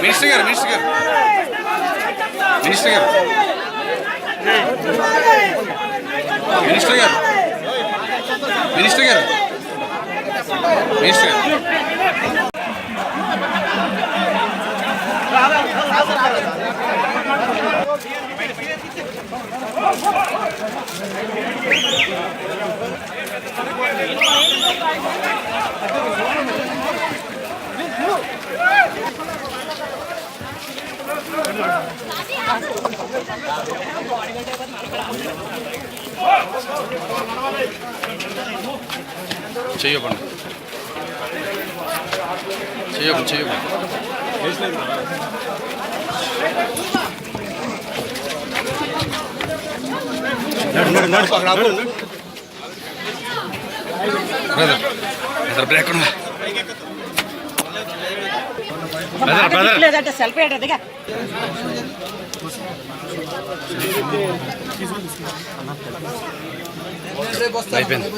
Minister గారు minister గారు minister గారు మినిస్టర్ గారు. మినిస్టర్ గారు. మినిస్టర్ గారు. చెయ్యకండి. చెయ్యకండి చెయ్యకండి బ్రదర్ బ్రదర్ బ్రేక్ ఉందా బ్రదర్ బ్రదర్. లేదంటే సెల్ఫీ దిగా అయిపోయింది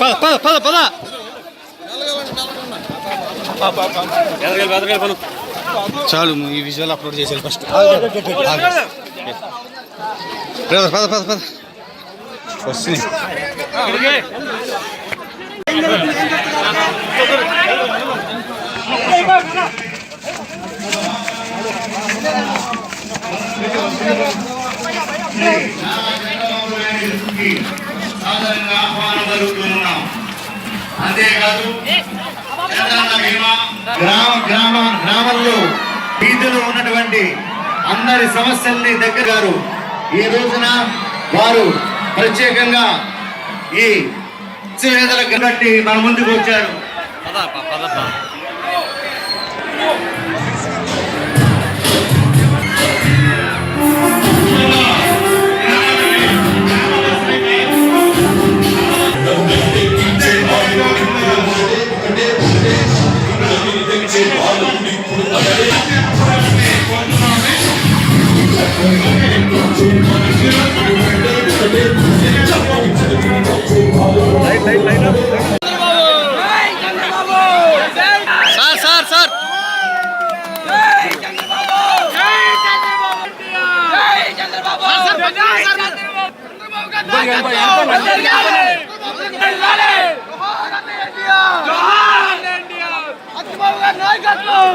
పద పద పద పద. చాలు ఈ విజువల్ అప్లోడ్ చేసేది ఫస్ట్ పద పద పద వస్తుంది. సాధారణంగా ఆహ్వానం జరుగుతున్నాం అంతేకాదు గ్రామ గ్రామ గ్రామంలో వీధిలో ఉన్నటువంటి అందరి సమస్యల్ని దగ్గర గారు ఈ రోజున వారు ప్రత్యేకంగా ఈ వేదలకు కట్టి మన ముందుకు వచ్చారు. నాయకత్వం!